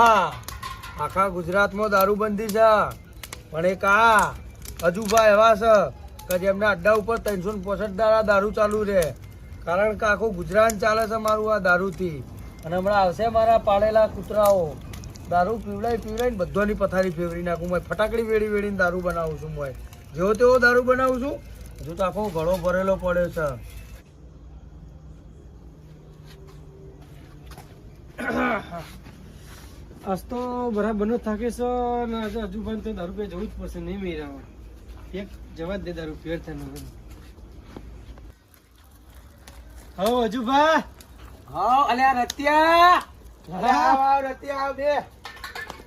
હા આખા ગુજરાતમાં દારૂબંધી છે. પણ એક આ અજુભા એવા છે કે જેમના અડ્ડા ઉપર ત્રણસો પોસઠ દાડા દારૂ ચાલુ રહે કારણ કે આખું ગુજરાત ચાલે છે મારું આ દારૂથી. અને હમણાં આવશે મારા પાળેલા કૂતરાઓ. દારૂ પીવડાઈ પીવડાવીને બધોની પથારી ફેવરી નાખું. મેં ફટાકડી વેડી વેડીને દારૂ બનાવું છું મેં જેવો તેવો દારૂ બનાવું છું, હજુ તો આખો ઘડો ભરેલો પડ્યો છે. આજ તો બરાબર નો થાકે છો ને હજુ પણ તો દારૂ પીવા જવું જ પડશે નહીં મેરામાં એક જવા દે દારૂ ફેર થાય મને હો હજુ ભા હા અલ્યા રત્યા. આવ આવ રત્યા આવ બે.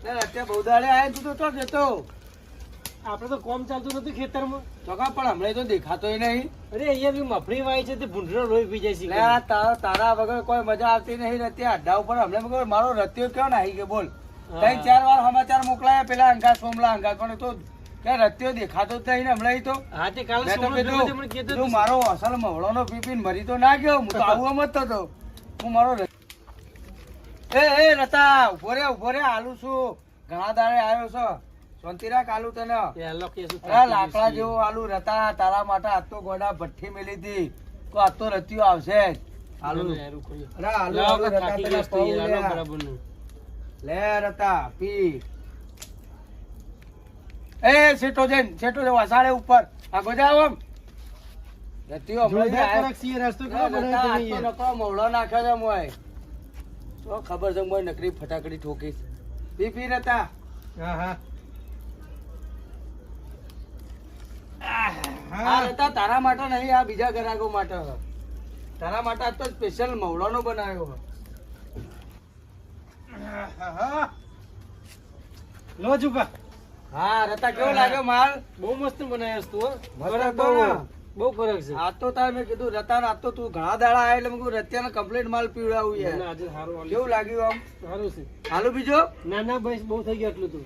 લે રત્યા બહુ દાડે આયા તું તો તો જતો? આપણે તો કોમ ચાલતું નથી ખેતરમાં. ચોકા પણ હમણાં તો દેખાતો નહીં. અરે અહીંયા બી મફળી વાય છે તે ભૂંડરો રોઈ પી જાય છે. તારા તારા વગર કોઈ મજા આવતી નહીં રત્યા અડ્ડા ઉપર હમણાં વગર મારો રત્યો કેવો નાહી ગયો બોલ. ત્રણ ચાર વાર સમાચાર મોકલાયા પેલા અંગા સોમલા અંગા પણ તો કે રત્યો દેખાતો જ નહીં ને હમણાં તો. હા તે કાલે તો કીધું. મારો અસલ મવડોનો પીપીન મરી તો ના ગયો. હું તો આવું એમ જ થતો. હું મારો એ એ રતા ઊભો રે ઊભો રે આલુ છું. ઘણા દાડે આવ્યો છો. શાંતિ આલુ તને? લાકડા જેવો આલુ રતા તારા માટે આજ તો ગોડા ભઠ્ઠી મેલી હતી. તો તો રતિયો આવશે. લે. રતા પી. એ સેટો સેટો વસાડે ઉપર. આ આમ રતિયો યાર. નકરો મવડો નાખ્યો છે મોય. તો ખબર છે મોય નકરી ફટાકડી ઠોકીશ પી પી રતા હા હા. આ તારા માટે નહીં આ બીજા ગ્રાહકો માટે. છે. તારા માટે આજ તો સ્પેશિયલ મવડાનો બનાવ્યો લો જુકા હા રતા કેવો લાગ્યો માલ? બહુ મસ્ત બનાવ્યો તું ફરક બહુ. બહુ ફરક છે. આ તો તાર મેં કીધું રતા આ તો તું ઘણા દાડા આયા એટલે મેં રત્યાને કમ્પ્લીટ માલ પીવડાવું યાર. આજે સારું કેવું લાગ્યું આમ? સારું છે. હાલો બીજો. ના ના ભાઈ બહુ થઈ ગયો એટલું તું.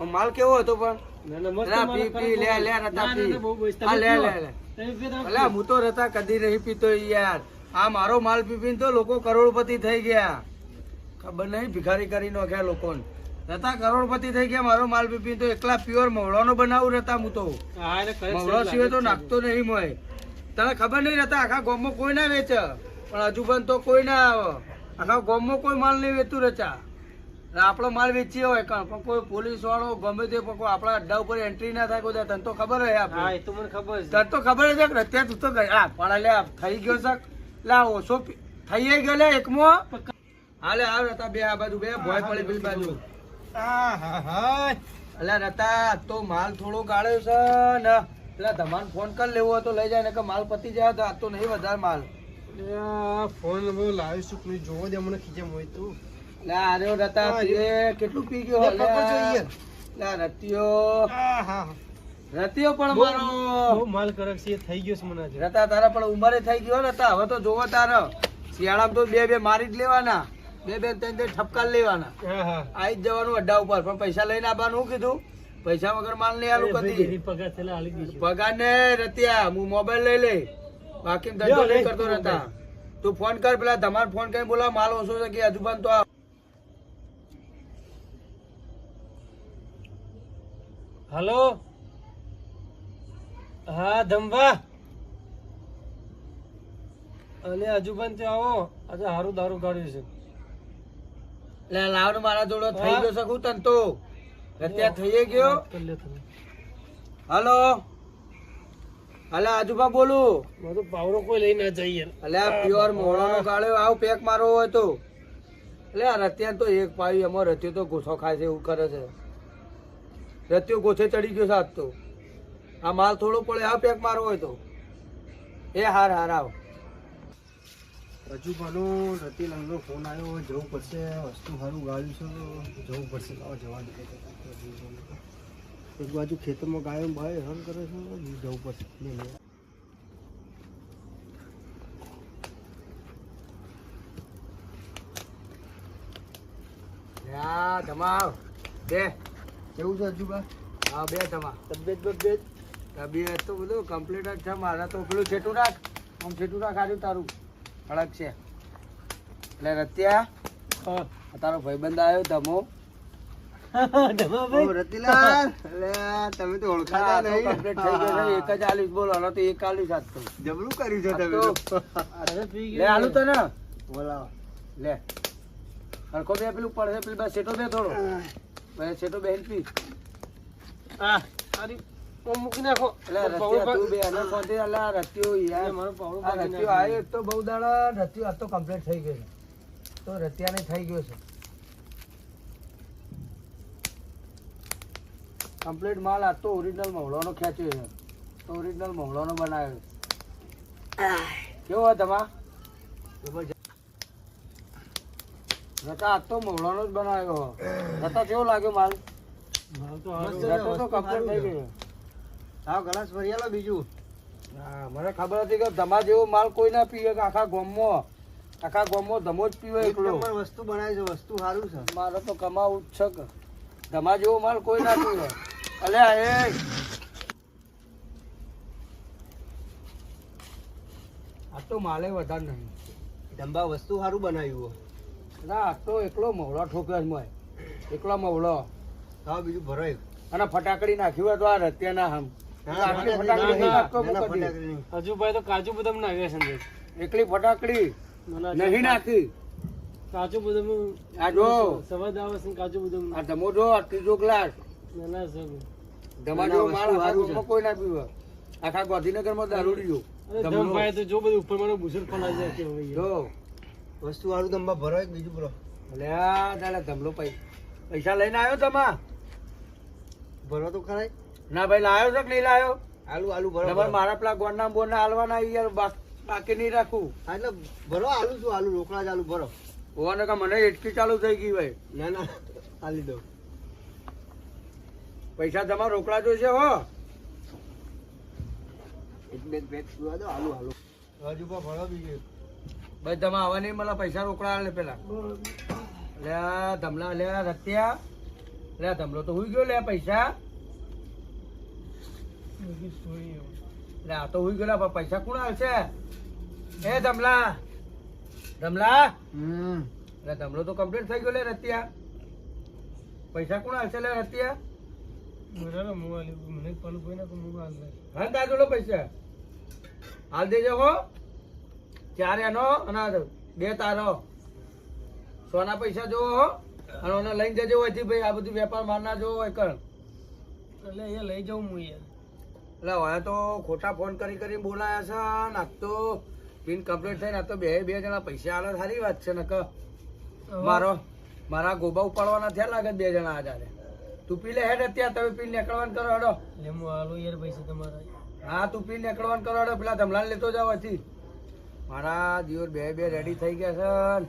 માલ કેવો હતો પણ? રતા. હા, તો રતા કદી નહીં પીતો યાર. આ મારો માલ પીપી તો લોકો કરોડપતિ થઈ ગયા. ખબર નહીં ભિખારી કરી નાખ્યા લોકોને. રતા કરોડપતિ થઈ ગયા મારો માલ પીપી તો એકલા પ્યોર મવડાનો બનાવું રતા હું તો. મવડો સિવાય તો નાખતો નહીં મોય. તને ખબર નહીં રહેતા આખા ગોમમાં કોઈ ના વેચે. પણ હજુ પણ તો કોઈ ના આવે. આખા ગોમમાં કોઈ માલ નહીં વેચતું રચા આપણો માલ વેચીએ હોય કાં પણ કોઈ પોલીસ વાળો ગમે તે પણ કોઈ આપણા અડ્ડા ઉપર એન્ટ્રી ના થાય કોઈ તને તો ખબર હોય હા એ તો મને ખબર છે. તને તો ખબર છે કે અત્યારે તું તો ગઈ. પણ લે આ થઈ ગયો છે. લા ઓછો થઈ ગયો લે એકમો. હાલે આવ રતા બે આ બાજુ બે ભોય પડે પેલી બાજુ. હા હા હા. અલ્યા રતા તો માલ થોડો ગાળ્યો છે ને. પેલા ધમાન ફોન કરી લેવો હતો તો લઈ જાય ને કે માલ પતી જાય તો આ તો નહીં વધારે માલ. ફોન લાવીશું જોવો દે મને ખીજે હોય તો. લે આ રતા પીએ કેટલું પી ગયો જોઈએ. લે રતિયો. હા હા રતિયો પણ બહુ માલ કરક છે થઈ ગયો છે મને રતા તારા પણ ઉંમરે થઈ ગયો રતા. હવે તો જોવો તારે. શિયાળામાં તો બે બે મારી જ લેવાના. બે બે ત્રણ ત્રણ ઠપકા લેવાના. હા હા. આવી જ જવાનું અડ્ડા ઉપર. પણ પૈસા લઈને આવવાનું શું કીધું? પૈસા વગર માલ નહીં આલું કદી. પગાર ને રત્યા હું મોબાઈલ લઈ લે બાકી ધંધો નહીં કરતો રતા. રહેતા તું ફોન કર પેલા તમારે ફોન કરી બોલા માલ ઓછો છે કે હજુ તો આ- હલો? હા ધંભા અને હજુ પણ ત્યાં આવો. આજે હારું દારૂ કાઢ્યું છે. એટલે લાવણ મારા જોડે થઈ ગયો શકું તન તો. અત્યારે થઈ ગયો. હલો? અલે આજુબા બોલું. મારો પાવરો કોઈ લઈ ના જઈએ અલે પ્યોર મોળાનો કાળ્યો આવ પેક મારો હોય તો. એટલે આ રત્યા તો એક પાવી અમાર રત્યો તો ગોછો ખાય છે એવું કરે છે. રત્યો ગોથે ચડી ગયો સાત તો. આ માલ થોડો પડે આ પેક મારો હોય તો. એ હાર હાર આવ. હજુ ભલો રતિ લંગનો ફોન આવ્યો જવું પડશે વસ્તુ સારું ગાળ્યું છે જવું પડશે લાવો જવા દે એક બાજુ ખેતરમાં ગાયો ભાઈ હલ કરે છે જવું પડશે. લે ધમાવ બે. કેવું છે હજુ હા બે તમા તબિયત બબિયત? તબિયત તો બધું કમ્પ્લીટ જ છે. મારા તો પેલું છેટું રાખ. આમ છેટું રાખ આવ્યું તારું. કડક છે. એટલે રત્યા તારો ભાઈબંધ આવ્યો ધમો. રતિલાલ. તમે તો ઓળખાતા નહીં. complete થઈ ગયો. એક જ આલીશ બોલો. તો એક આલીશ આજ તો. જબરું કર્યું છે તમે. લે આલુ બોલાવો. લે. હરખો બે પેલું પડશે પેલું બસ સેટો બે થોડો. બે સેટો બે પી. મૂકી નાખો. એટલે રતિયા તું બે અને ફોનથી અલે આ યાર મારું પાવડું આ ભાગી આવ્યો તો બહુ દાડા રતિયો આજ તો કમ્પ્લીટ થઈ ગયો છે. તો રતિયાને થઈ ગયો છે. કમ્પ્લીટ માલ આજ તો ઓરિજિનલ મહોળાનો ખેંચ્યો છે. તો ઓરિજિનલ મહુડાનો બનાવ્યો કેવો તમા? રતા આજ તો મહુડાનો જ બનાવ્યો. રતા કેવો લાગ્યો માલ? માલ તો. રતો તો કમ્પ્લીટ થઈ ગયો. આવ ગ્લાસ ભરી આલો બીજું. હા મને ખબર હતી કે ધમા જેવો માલ કોઈ ના પીવે કે આખા ગામમાં. આખા ગામમાં ધમો જ પીવે એક એકલો વસ્તુ બનાવી છે વસ્તુ સારું છે. મારે તો કમાવું જ છે ધમા જેવો માલ કોઈ ના પીવે. અલ્યા એ. આ તો માલે વધારે નહીં. ધંબા વસ્તુ સારું બનાવ્યું ના એકલો મવડો ઠોક્યો છે મોય. એકલો મવડો હા બીજું ભરાય. અને ફટાકડી નાખ્યું હોય તો આ રત્યાના ના, નહીં. હજુભાઈ તો કાજુ બદામ નાખ્યા છે એકલી ફટાકડી નહીં નાખી. કાજુ બદામ આ જો. સવા છે કાજુ બદામ. આ ધમો જો આ ત્રીજો ગ્લાસ. ના. ના, સર વસ્તુ માલ. ગામમાં કોઈ ના પીવા. આખા ગાંધીનગરમાં દારૂડી જો. ધમભાઈ તો જો બધું ઉપર મારો ભૂસર ફલાઈ જાય કે જો. વસ્તુ વાળું ડંબા ભરો એક બીજું ભરો. લે આ તાલે ધમલો પૈ- પૈસા લઈને આવ્યો તમા ભરો તો ખરા. ના ભાઈ લાયો છે કે નહીં લાયો? આલુ આલુ ભરો મારા પેલા ગોળના બોળના હાલવાના યાર બાકી નહીં રાખું. હા, એટલે ભરો આલુ છું આલુ? રોકડા જ આલુ ભરો. હોવાને કે મને એટકી ચાલુ થઈ ગઈ ભાઈ. ના ના આલી દો પૈસા તમારા રોકડા જોઈશે હો. એક બે પેક સુવા દો આલુ આલુ. હજુ ભરો બીજું. ભાઈ તમે આવા નહીં મને પૈસા રોકડા લે પેલા. લે ધમલા લે રત્યા. લે આ ધમલો તો હુઈ ગયો લે પૈસા. લે આ તો હુઈ ગયો પણ પૈસા કોણ આવશે એ ધમલા. ધમલા? હમ. એટલે ધમલો તો કમ્પ્લીટ થઈ ગયો લે રત્યા. પૈસા કોણ આવશે લે રત્યા? મને પાલું કોઈ ના હું હાલ દે હા દાદોલો પૈસા. હાલ દેજો હો. ચાર એનો અને બે તારો. સોના પૈસા જોવો હો. અને ઓને લઈને જજો હોયથી ભાઈ આ બધું વેપાર મારના જોવો હોય કર એટલે અહીંયા લઈ જાઉં હું યાર એટલે હવે તો ખોટા ફોન કરી કરી બોલાયા છે ને આજ તો પિન કમ્પ્લીટ થઈને આ તો બે બે જણા પૈસા આલે સારી વાત છે નક મારો મારા ગોબા ઉપાડવાના થયા લાગે બે જણા આજારે તું પી લે હેડ અત્યારે તમે પી નીકળવાનું કરો હેડો. હું હાલો યાર પૈસા તમારા. હા તું પી નીકળવાનું કરો હેડો પેલા ધમલાને લેતો જાવ હજી મારા દિયોર બે બે રેડી થઈ ગયા છે.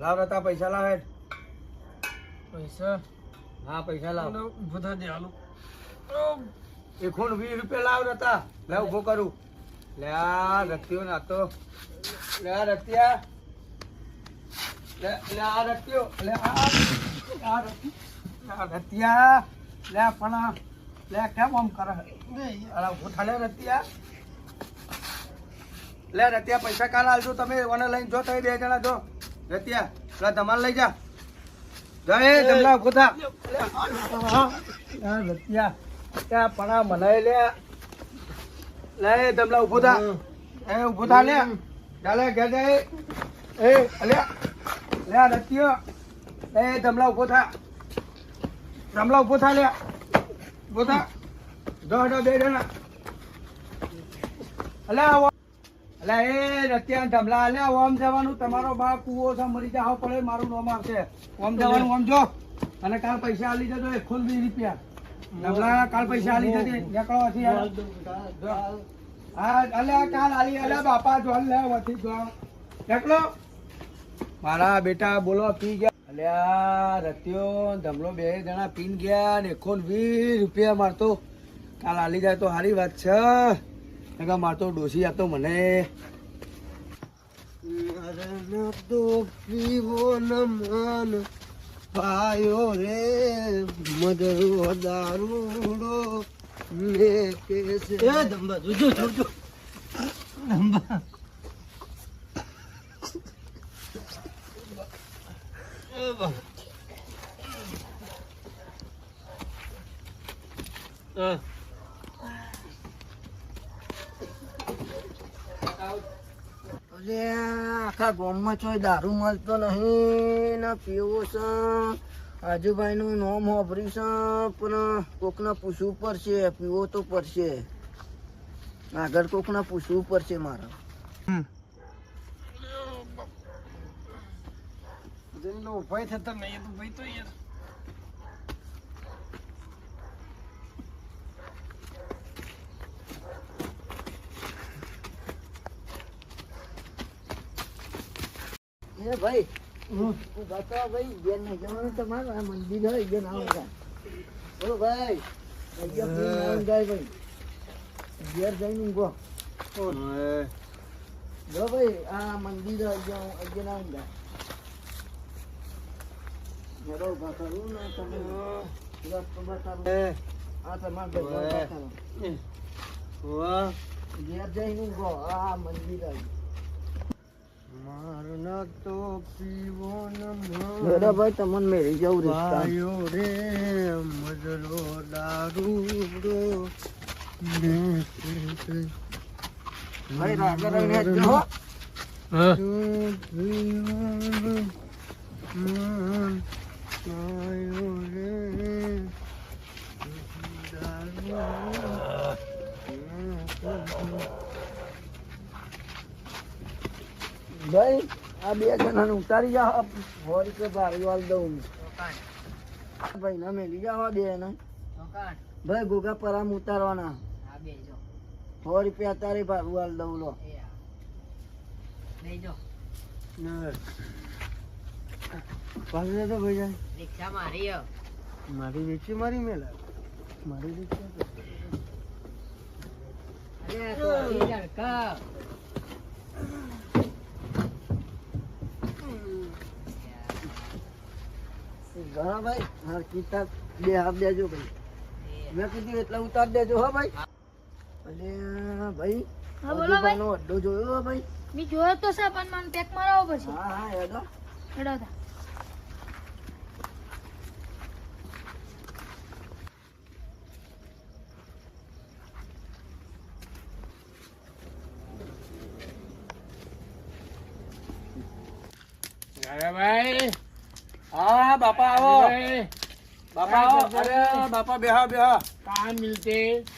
લાવ રતા પૈસા લાવ હેડ. પૈસા? હા પૈસા લાવ. બધા દે હાલો. એકોણ વીસ રૂપિયા લાવ રતા. લે ઊભો કરું. લે આ રત્યો ના તો લે આ રત્યા. લે આ રત્યો. લે આ રત્યા. લે પણ લે કેમ લે રત્યા પૈસા કાલ આલજો તમે મને લઈને જો તમે બે જણા જો. રતિયા પેલા ધમાલ લઈ જા. જય જમલા ગોથા રતિયા લે, પણ આ મને લે લે ધમલા ઊભો થા. એ ઊભો થા લે. ચાલે ઘેર જાય એ. લે રતિયો રત્યો. એ ધમલા ઊભો થા. ધમલા ઊભો થા લે. થા જો બે જણા અલે અલે એ રત્યા ધમલા અલે ઓમ જવાનું. તમારો બા કુવો છે, મરી જાવ પડે, મારું નામ આવશે. ઓમ જવાનું ઓમ જો. અને કાલ પૈસા આલી જજો એક ખુલ વીસ રૂપિયા. ધમલા કાલ પૈસા આલી જજે નીકળો અલ્યા, કાલ આલી અલે બાપા જોન લે વથી જો. નીકળો. મારા બેટા બોલો, પી ગયા. અલ્યા, રત્યો, ધમલો બે જણા પીન ગયા ને એકોન વીસ રૂપિયા મારતો. કાલ આલી જાય તો સારી વાત છે. નકર મારતો ડોસી આતો મને તો ન મન. પાયો રે મદરો દારૂડો હા અરે, આખા ગામમાં ચોય દારૂ મળતો નહીં, ને પીવો છે. આજુબાઈનું નોમ હોભરી છે, પણ કોકને પૂછવું પડશે, પીવો તો પડશે. આગળ કોકને પૂછવું પડશે મારે. જેનો ઉપાય થતા નહીં તો ભાઈ તો યાર. એ ભાઈ ઊભા તો ભાઈ બેન ને જવાનું તમારે આ મંદિર હોય બેન આવો જા. બોલો ભાઈ અહીંયા બેન આવો જાય ભાઈ. ઘેર જઈને ઊંઘો જો ભાઈ આ મંદિર અહીંયા અહીંયા જાય ઊભા ને મારના તો પીવો ન ભાઈ મેળી જવું રિક્ષા રે મજરો દારૂડો ભાઈ જો હો. ભાઈ આ બે જણાને ઉતારી જાઓ. રૂપિયા ભાડું આલ દઉં ભાઈ ના મેલી જાઓ બે ને ભાઈ ગોગા પરામ ઉતારવાના. સો રૂપિયા તારે ભાડું આલ દઉં લો. પાછું જતો ભાઈ જાય. રિક્ષા મારી મારી રિક્ષા મારી મેલા. મારી રિક્ષા તો. ઘણા ભાઈ હા કિતાબ બે હાફ દેજો ભાઈ. મેં કીધું એટલે ઉતાર દેજો હા ભાઈ. અને ભાઈ હા, બોલો ભાઈ. અડ્ડો જોયો હો ભાઈ. મેં જોયો તો છે પણ મને પેક મરાવો પછી. હા હા હેડો. હેડો તા. અરે ભાઈ હા બાપા આવો ભાઈ बापा आओ अरे बापा बेहा बेहा कहाँ मिलते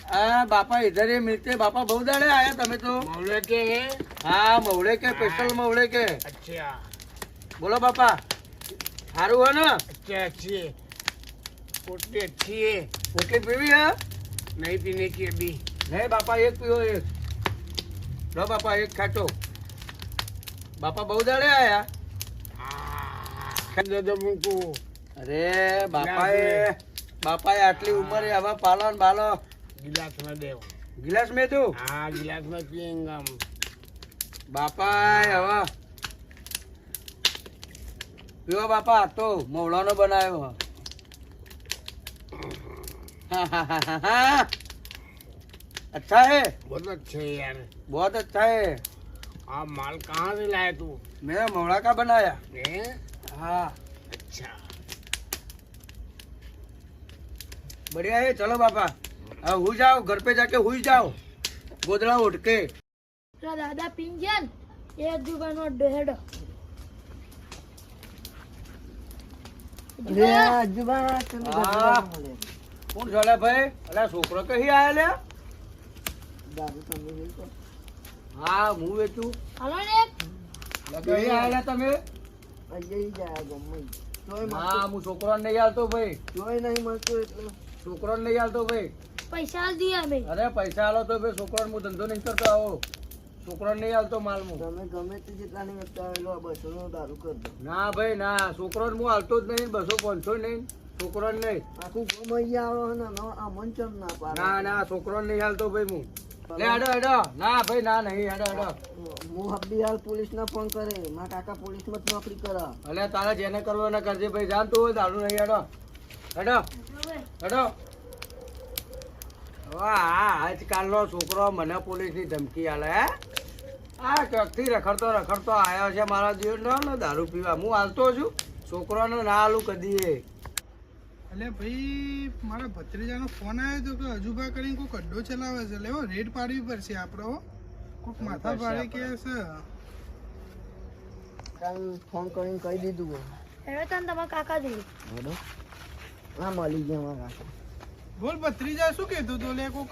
हाँ बापा इधर ही मिलते बापा बहुत दाड़े आया तमे तो मौले के हैं हाँ मवड़े के स्पेशल मवड़े के अच्छा बोलो बापा हारू है ना अच्छा अच्छी है पोटी अच्छी है रोटी पीवी है नहीं पीने की अभी नहीं बापा एक पियो एक लो बापा एक खाटो बापा बहुत दाड़े आया दे दो मुझको અરે બાપાએ બાપાએ આટલી ઉંમરે હવે પાલો ને બાલો गिलास में दे ગિલાસ મેં તું हाँ गिलास में पियेंगे हम બાપાએ હવે પીવો બાપા આ તો મવડાનો બનાવ્યો હ. अच्छा है बहुत अच्छे है यार बहुत अच्छा है आप माल कहाँ से लाए तू मेरा मवड़ा का बनाया हैं? हाँ अच्छा બઢિયા હે ચલો બાપા. હવે હું જાઉં ઘર પે જાકે હુઈ જાઉં. ગોદડા ઉડકે. દાદા પિંજન એ જુબાનો ડેડો છોકરો કહી આયા હા હું વેચું. હાલો ને તમે? અજય નહીં આવતો ભાઈ. જોઈ નહીં મળતો એટલે? છોકરો નહીં આલતો ભાઈ. પૈસા આલ દીયા અમે. અરે પૈસા આલો તો ભાઈ છોકરો હું ધંધો નહીં કરતો આવો. છોકરો નહીં આલતો માલ હું તમે ગમે તે જેટલા નહીં વેચતા આવેલો બસો નો દારૂ કરી દો. ના ભાઈ ના. છોકરો હું હાલતો જ નહીં બસો પાંચસો નહીં. છોકરો નહીં. આખું ગમ અહીંયા આવે ને આ મન ચમ ના પાડે. ના ના. છોકરો નહીં આલતો ભાઈ હું. લે હેડો હેડો. ના ભાઈ ના નહીં. હેડો હેડો. હું હબ્બી હાલ પોલીસ ના ફોન કરે. મારા કાકા પોલીસમાં નોકરી કરે અલે તારે જેને કરવો એને કરજે ભાઈ. જાણતું હોય દારૂ નહીં હેડો. હેડો. હેડો. આજકાલનો છોકરો મને પોલીસની ધમકી આલે હે? આ ચોકથી રખડતો રખડતો આવ્યો છે મારા જીવન ને દારૂ પીવા. હું હાલતો છું. છોકરાને ના હાલું કદી એટલે ભાઈ મારા ભત્રીજાનો ફોન આવ્યો હતો કે અજુબા કરીને કોઈક અડ્ડો ચલાવે છે. લેવો રેડ પાડવી પડશે આપણો. કોઈક માથા પાડે કે છે. કાલ ફોન કરીને કહી દીધું. હવે તને તમારા કાકા જોઈએ હેડો મળી ગયા મારા. બોલ ભત્રીજા શું કહેતો તો? લે કોક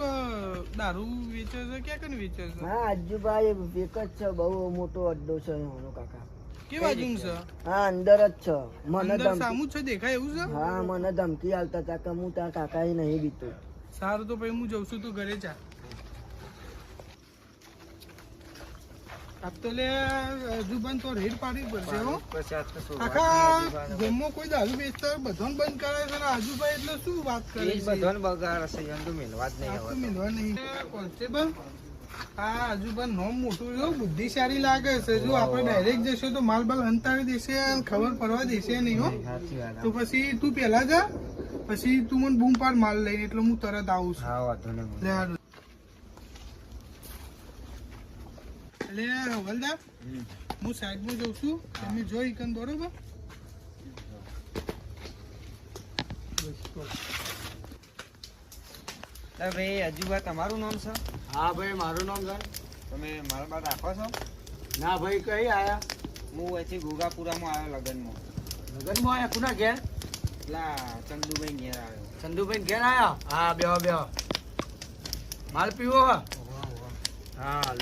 દારૂ વેચે છે કે કન વેચે છે? હા આજુબાજુ એક જ છે બહુ મોટો અડ્ડો છે એનો કાકા. કે બાજુ છે? હા અંદર જ છે. મને ધમકી સામું છે દેખાય એવું છે? હા મને ધમકી હાલતા હતા કે હું તારા કાકા નહીં બીતો. સારું તો પછી હું જઉં છું તું ઘરે જા. આપ તો લે જુબાન તો રેડ પાડવી પડશે હો. આખા ગામમાં કોઈ દારૂ વેચતા બધાને બંધ કરાવે છે આજુભાઈ એટલે શું વાત કરે આ તો મિલવા નહીં કોન્સ્ટેબલ આ આજુબાન નોમ મોટું છે બુદ્ધિશાળી લાગે છે. જો આપણે ડાયરેક્ટ જશે તો માલ બાલ હંતાવી દેશે અને ખબર પડવા દેશે નહીં હો. તો પછી તું પહેલા જા પછી તું મને બૂમ પાડ માલ લઈને એટલે હું તરત આવું છું લે હારું. એટલે હવલદાર હું સાઈડમાં જઉં છું. તમે જોઈ કન બરોબર? ભાઈ અજુબા તમારું નામ છે? હા ભાઈ મારું નામ છે. તમે મારા બાદ રાખો છો? ના ભાઈ કઈ આયા? હું અહીંથી ગોગાપુરામાં આવ્યો લગ્નમાં. લગ્નમાં આવ્યા કુના ઘેર? પેલા ચંદુભાઈ ઘેર આવ્યો. ચંદુભાઈ ઘેર આવ્યા હા બેહો બેહો. માલ પીવો? હા હા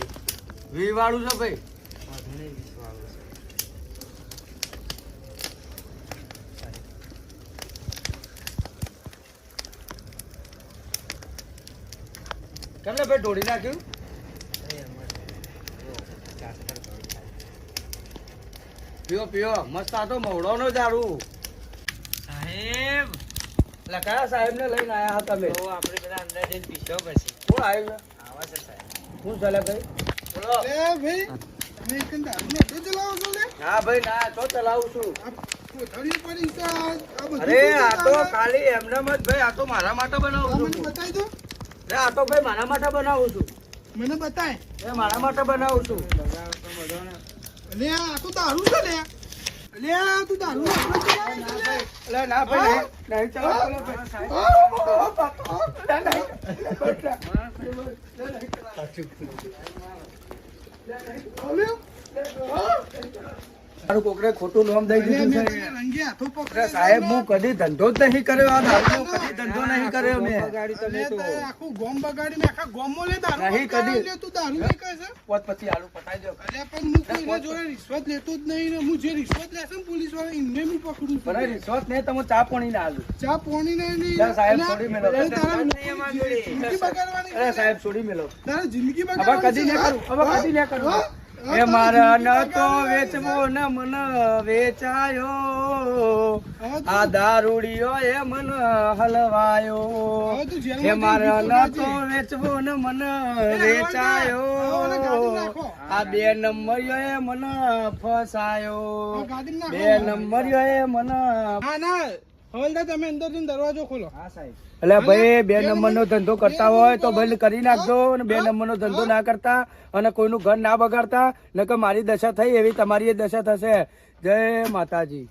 વી વાળું છે ભાઈ. કેમને ભાઈ ઢોળી નાખ્યું? પીઓ પીઓ. મસ્ત આ તો મવડો નો દારૂ સાહેબ. લકાયા કયા સાહેબ ને લઈને આયા હતા તમે. આપણે બધા અંદર જઈને પીશો પછી. શું આવ્યું આવા છે સાહેબ. શું ચાલે ભાઈ? લે ભાઈ તમે એક દારૂનો ચલાવો છો લે ના ભાઈ ના તો ચલાવું છું આ અરે તો? ખાલી એમનેમ જ ભાઈ આ તો મારા માટે બનાવું મને છું બતાવી દો અરે આ તો ભાઈ મારા માટે બનાવું છું મને બતાય એ મારા માટે બનાવું છું લે આ તો દારૂ છે લે લે તું દારૂ લે. ના ભાઈ નહીં- નહીં ચલાવતો મારું કોકરે ખોટું નામ દઈ દીધું છે. સાહેબ હું કદી ધંધો જ નહીં કર્યો આ કદી ધંધો નહીં કર્યો મેં. તે. આખું ગોમ બગાડી મેં આખા ગોમમાં લે દારૂ નહીં કદી. તું દારૂ નહીં કહે છે? પોત પછી આલુ પટાઈ દો. અરે પણ હું કોઈના જોડે રિશ્વત લેતો જ નહીં ને હું જે રિશ્વત લેશે ને પોલીસવાળા એમને હું પકડું છું. પણ રિશ્વત નહીં તમે ચા પાણી ના આલુ. ચા પાણી નહીં. નહીં સાહેબ, છોડી મેલો. તારા. જિંદગી બગાડવાની અરે સાહેબ છોડી મેલો. તારા જિંદગી હવે કદી છે, કરું. હવે કદી એ મારા ન તો વેચવો ને મન વેચાયો. આ દારૂડિયો એ મન હલવાયો. એ મારા ન તો વેચવો ને મન વેચાયો. આ બે નંબરિયો એ મન ફસાયો. બે નંબરિયો એ મન ના. હવલદાર તમે અંદર જઈને દરવાજો ખોલો. એટલે ભાઈ બે નંબર નો ધંધો કરતા હોય તો બંધ કરી નાખજો અને બે નંબર નો ધંધો ના કરતા અને કોઈનું ઘર ના બગાડતા નકર મારી દશા થઈ એવી તમારી એ દશા થશે. જય માતાજી.